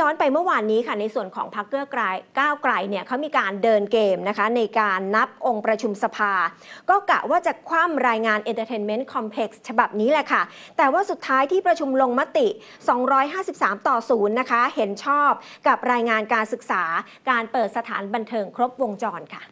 ย้อนไปเมื่อวานนี้ค่ะในส่วนของพรรคเก้าไกลก้าวไกลเนี่ยเขามีการเดินเกมนะคะในการนับองค์ประชุมสภา ก็กะว่าจะคว่ำรายงาน Entertainment Complex ฉบับนี้แหละค่ะ แต่ว่าสุดท้ายที่ประชุมลงมติ 253 ต่อ 0 นะคะ เห็นชอบกับรายงานการศึกษาการเปิดสถานบันเทิงครบวงจรค่ะ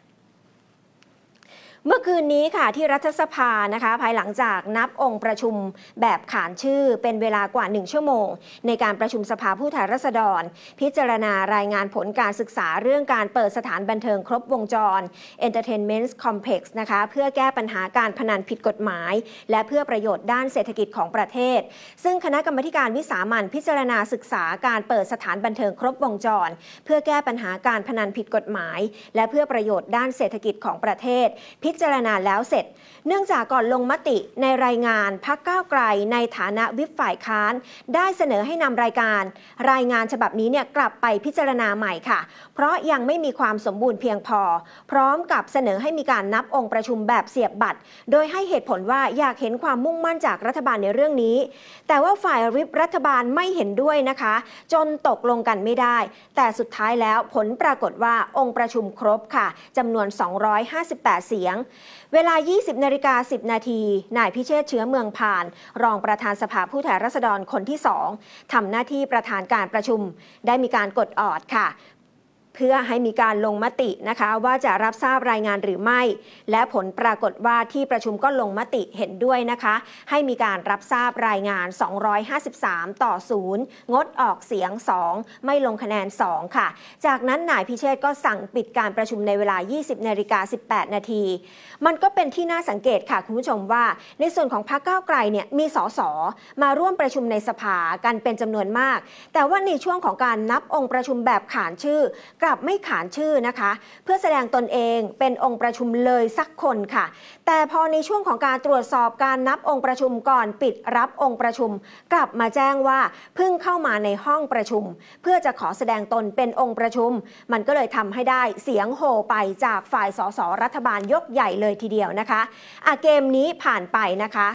เมื่อคืนนี้ค่ะที่รัฐสภานะคะ ภายหลังจากนับองค์ประชุมแบบขานชื่อเป็นเวลากว่า 1 ชั่วโมง ในการประชุมสภาผู้แทนราษฎร พิจารณารายงานผลการศึกษาเรื่องการเปิดสถานบันเทิงครบวงจร Entertainment Complex นะคะเพื่อแก้ปัญหาการพนันผิดกฎหมาย และเพื่อประโยชน์ด้านเศรษฐกิจของประเทศ ซึ่งคณะกรรมการวิสามันพิจารณาศึกษาการเปิดสถานบันเทิงครบวงจร เพื่อแก้ปัญหาการพนันผิดกฎหมาย และเพื่อประโยชน์ด้านเศรษฐกิจของประเทศพิจารณาแล้วเสร็จ เนื่องจากก่อนลงมติในรายงานพักก้าวไกลในฐานะวิปฝ่ายค้าน ได้เสนอให้นำรายการ รายงานฉบับนี้เนี่ยกลับไปพิจารณาใหม่ค่ะ เพราะยังไม่มีความสมบูรณ์เพียงพอ พร้อมกับเสนอให้มีการนับองค์ประชุมแบบเสียบบัตร โดยให้เหตุผลว่าอยากเห็นความมุ่งมั่นจากรัฐบาลในเรื่องนี้ แต่ว่าฝ่ายริบรัฐบาลไม่เห็นด้วยนะคะ จนตกลงกันไม่ได้ แต่สุดท้ายแล้วผลปรากฏว่าองค์ประชุมครบค่ะจำนวน 258 เสียงเวลา 20นาฬิกา10 นาที นายพิเชษเชื้อเมืองผ่าน รองประธานสภาผู้แทนราษฎรคนที่ 2ทำหน้าที่ประธานการประชุม ได้มีการกดออดค่ะ เพื่อให้มีการลงมตินะคะว่าจะรับทราบรายงานหรือไม่ และผลปรากฏว่าที่ประชุมก็ลงมติเห็นด้วยนะคะ ให้มีการรับทราบรายงาน 253 ต่อ 0 งดออกเสียง 2 ไม่ลงคะแนน 2 ค่ะ จากนั้นนายพิเชษก็สั่งปิดการประชุมในเวลา 20นาฬิกา18 นาที มันก็เป็นที่น่าสังเกตค่ะคุณผู้ชมว่า ในส่วนของพรรคก้าวไกลเนี่ยมีสสมาร่วมประชุมในสภากันเป็นจำนวนมาก แต่ว่าในช่วงของการนับองค์ประชุมแบบขานชื่อกลับไม่ขานชื่อนะคะ เพื่อแสดงตนเองเป็นองค์ประชุมเลยสักคนค่ะ แต่พอในช่วงของการตรวจสอบการนับองค์ประชุมก่อนปิดรับองค์ประชุม กลับมาแจ้งว่าเพิ่งเข้ามาในห้องประชุม เพื่อจะขอแสดงตนเป็นองค์ประชุม มันก็เลยทำให้ได้เสียงโห่ไปจากฝ่ายสสรัฐบาลยกใหญ่เลยทีเดียวนะคะอะเกมนี้ผ่านไปนะคะ